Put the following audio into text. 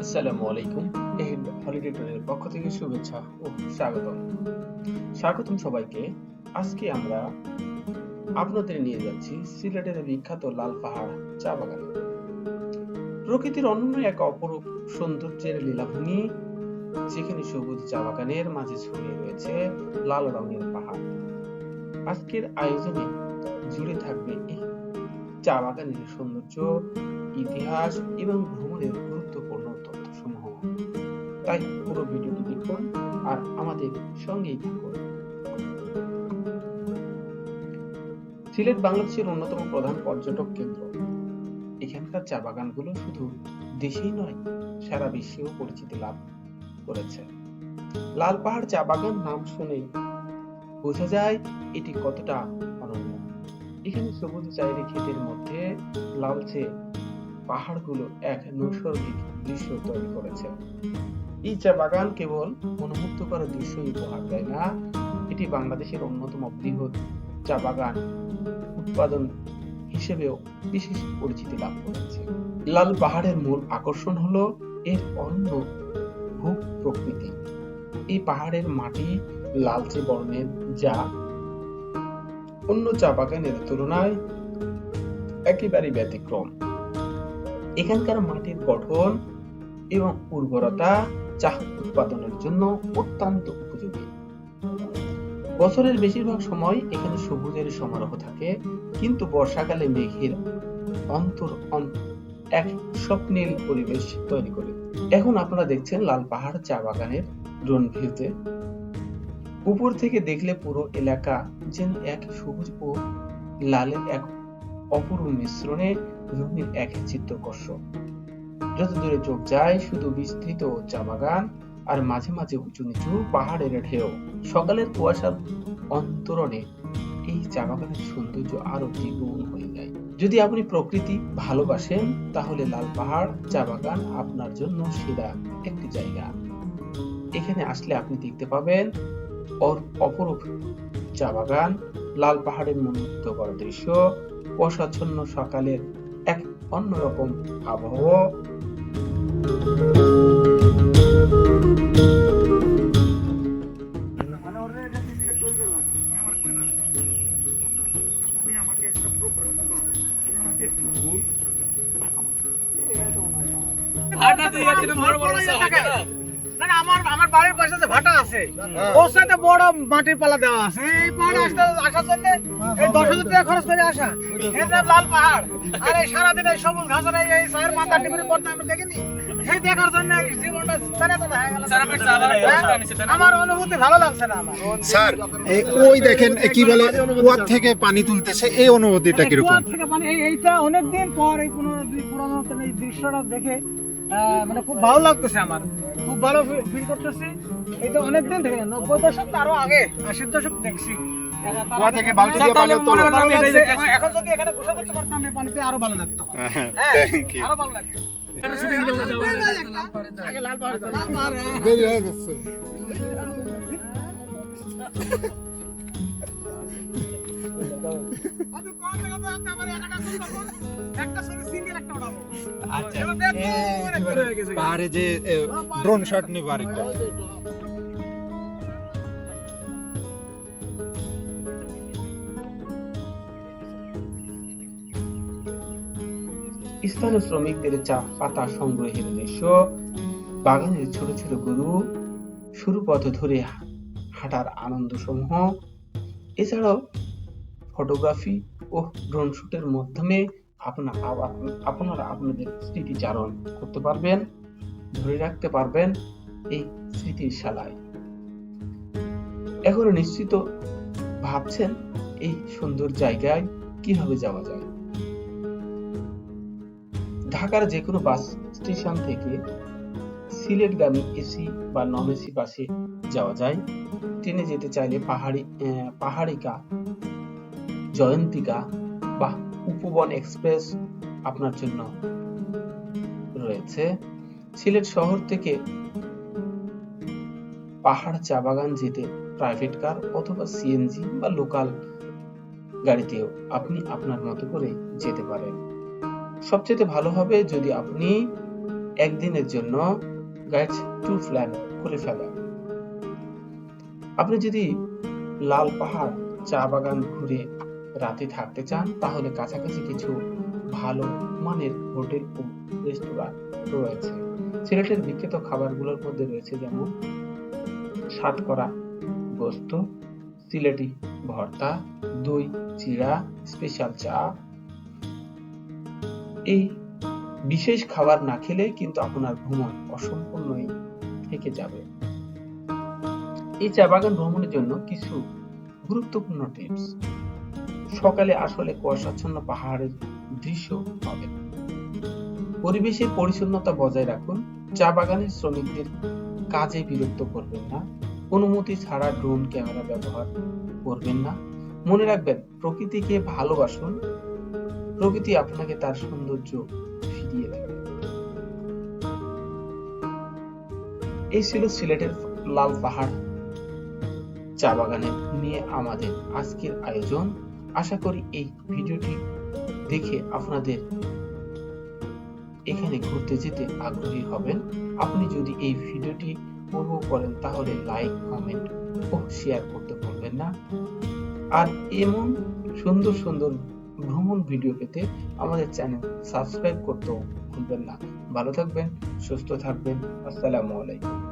আসসালামু আলাইকুম এই হলিডে পক্ষ থেকে শুভেচ্ছা ও স্বাগতম। স্বাগতম সবাইকে। আজকে আমরা আপনাদের নিয়ে যাচ্ছি সিলেটের বিখ্যাত লাল পাহাড় চা বাগান। প্রকৃতির অন্য এক অপরূপ সৌন্দর্যের লীলাভূমি, যেখানে সবুজ চা বাগানের মাঝে ছড়িয়ে রয়েছে লাল রঙের পাহাড়। আজকের আয়োজনে জুড়ে থাকবে এই চা বাগানের সৌন্দর্য, ইতিহাস এবং ভ্রমণের গুরুত্বপূর্ণ তথ্যসমূহ। তাই পুরো ভিডিওটি দেখুন আর আমাদের সঙ্গেই থাকুন। সিলেট বাংলাদেশের অন্যতম প্রধান পর্যটক কেন্দ্র। এখানকার চা বাগানগুলো শুধু দেশেই নয়, সারা বিশ্বেও পরিচিতি লাভ করেছে। লাল পাহাড় চা বাগান নাম শুনেই বোঝা যায় এটি কতটা অনন্য। এখানে সবুজ চাইরে ক্ষেতের মধ্যে লালচে পাহাড়গুলো এক নৈসর্গিক দৃশ্য তৈরি করেছে। এই চা বাগান কেবল মনোমুগ্ধকর দৃশ্য উপহার দেয় না, এটি বাংলাদেশের অন্যতম বৃহৎ চা বাগান উৎপাদন হিসেবেও বিশেষ পরিচিতি লাভ করেছে। লাল পাহাড়ের মূল আকর্ষণ হলো এর অন্য ভূ প্রকৃতি এই পাহাড়ের মাটি লালচে বর্ণের যা অন্য চা বাগানের তুলনায় একেবারে ব্যতিক্রম। এখানকার মাটির গঠন এবং উর্বরতা চা উৎপাদনের জন্য অত্যন্ত উপযোগী। বছরের বেশিরভাগ সময় এখানে সবুজের সমারোহ থাকে, কিন্তু বর্ষাকালে মেঘের অন্তর এক স্বপ্নীল পরিবেশ তৈরি করে। এখন আপনারা দেখছেন লাল পাহাড় চা বাগানের ড্রোন ভিউতে উপর থেকে দেখলে পুরো এলাকা যেন এক সবুজ ও লালের এক অপূর্ব মিশ্রণে রঙিন এক চিত্রকর্ষ। যত দূরে চোখ যায়, শুধু বিস্তৃত চা বাগান আর মাঝে মাঝে উঁচু নিচু পাহাড়ের ঢেউ। সকালের কুয়াশার অন্তরণে এই চা বাগানের সৌন্দর্য আরও দ্বিগুণ হয়ে যায়। যদি আপনি প্রকৃতি ভালোবাসেন, তাহলে লাল পাহাড় চা বাগান আপনার জন্য সেরা একটি জায়গা। এখানে আসলে আপনি দেখতে পাবেন অপরূপ। চা বাগান লাল পাহাড়ের মনোমুগ্ধকর দৃশ্য কুয়াশাচ্ছন্ন সকালের এক অন্যরকম আবহাওয়া সাহায্য না না আমার আমার বাড়ির পাশে যে ভাটা আছে ওর সাথে বড় মাটির পালা দেওয়া আছে। এই পাহাড়ে আসতে আসার জন্য এই দশ হাজার টাকা খরচ করে আসা। এটা লাল পাহাড় আর এই সারাদিন এই সবুজ ঘাসের এই মাথা টিপুরি পড়তে আমি দেখিনি। সেই দেখার জন্য জীবনটা তারা তারা হয়ে গেল। হ্যাঁ? আমার অনুভূতি ভালো লাগছে না আমার। স্যার এই ওই দেখেন কি বলে কুয়ার থেকে পানি তুলতেছে এই অনুভূতিটা কীরকম কুয়ার থেকে মানে এই এইটা অনেকদিন পর এই পুরো পুরোনো এই দৃশ্যটা দেখে আহ, মানে খুব ভালো লাগতেছে আমার। ভালো ফিল করতেছি। এটা অনেকদিন থেকে নব্বই দশক তো আরও আগে আশির দশক দেখছি। কুয়া থেকে বালতি দিয়ে পানি তোলো। ভালো লাগছে। এখন- এখন যদি এখানে গোসল করতে পারতাম পানিতে আরও ভালো লাগতো। থ্যাংক ইউ আরও ভালো লাগতো। আগে লাল পাহাড়ে যাব। দেরি হয়ে যাচ্ছে আমি কোন জায়গাতে একটা ছবি সিঙ্গেল একটা উঠাবো আচ্ছা। পাহাড়ে যে ড্রোন শট নিব আরেকটা। স্থানীয় শ্রমিকদের চা পাতা সংগ্রহের দৃশ্য বাগানের ছোট ছোট গরু সরু পথ ধরে হাঁটার আনন্দ সমূহ এছাড়াও ফটোগ্রাফি ও ড্রোন শুটের মাধ্যমে আপনার আপনাদের স্মৃতিচারণ করতে পারবেন, ধরে রাখতে পারবেন এই স্মৃতির শালায়। এখন নিশ্চিত ভাবছেন এই সুন্দর জায়গায় কীভাবে যাওয়া যায়? ঢাকার যে কোনো বাস স্টেশন থেকে সিলেটগামী এসি বা নন এসি বাসে যাওয়া যায়। ট্রেনে যেতে চাইলে পাহাড়ি পাহাড়িকা, জয়ন্তিকা বা উপবন এক্সপ্রেস আপনার জন্য রয়েছে। সিলেট শহর থেকে পাহাড় চা বাগান যেতে প্রাইভেট কার অথবা সিএনজি বা লোকাল গাড়িতেও আপনি আপনার মতো করে যেতে পারেন। সবচেয়ে ভালো হবে যদি আপনি একদিনের জন্য গাইড টু প্ল্যান করে ফেলেন। আপনি যদি লাল পাহাড় চা বাগান ঘুরে রাতে থাকতে চান, তাহলে কাছাকাছি কিছু ভালো মানের হোটেল ও রেস্তোরাঁ রয়েছে। সিলেটের বিখ্যাত খাবারগুলোর মধ্যে রয়েছে যেমন সাতকরা গোস্ত, সিলেটি ভর্তা, দই, চিড়া, স্পেশাল চা। এই বিশেষ খাবার না খেলে কিন্তু আপনার ভ্রমণ অসম্পূর্ণই থেকে যাবে। এই চা বাগান ভ্রমণের জন্য কিছু গুরুত্বপূর্ণ টিপস। সকালে আসলে কুয়াশাচ্ছন্ন পাহাড়ের দৃশ্য পাবেন। পরিবেশের পরিচ্ছন্নতা বজায় রাখুন। চা বাগানের শ্রমিকদের কাজে বিরক্ত করবেন না। অনুমতি ছাড়া ড্রোন ক্যামেরা ব্যবহার করবেন না। মনে রাখবেন, প্রকৃতিকে ভালোবাসুন। প্রকৃতি আপনাকে তার সৌন্দর্য ফিরিয়ে দেবে। এই ছিল সিলেটের লাল পাহাড় চা বাগানের নিয়ে আমাদের আজকের আয়োজন। আশা করি এই ভিডিওটি দেখে আপনাদের এখানে ঘুরতে যেতে আগ্রহী হবেন। আপনি যদি এই ভিডিওটি উপভোগ করেন, তাহলে লাইক, কমেন্ট ও শেয়ার করতে ভুলবেন না। আর এমন সুন্দর সুন্দর ভ্রমণ ভিডিও পেতে আমাদের চ্যানেল সাবস্ক্রাইব করতেও ভুলবেন না। ভালো থাকবেন, সুস্থ থাকবেন। আসসালামু আলাইকুম।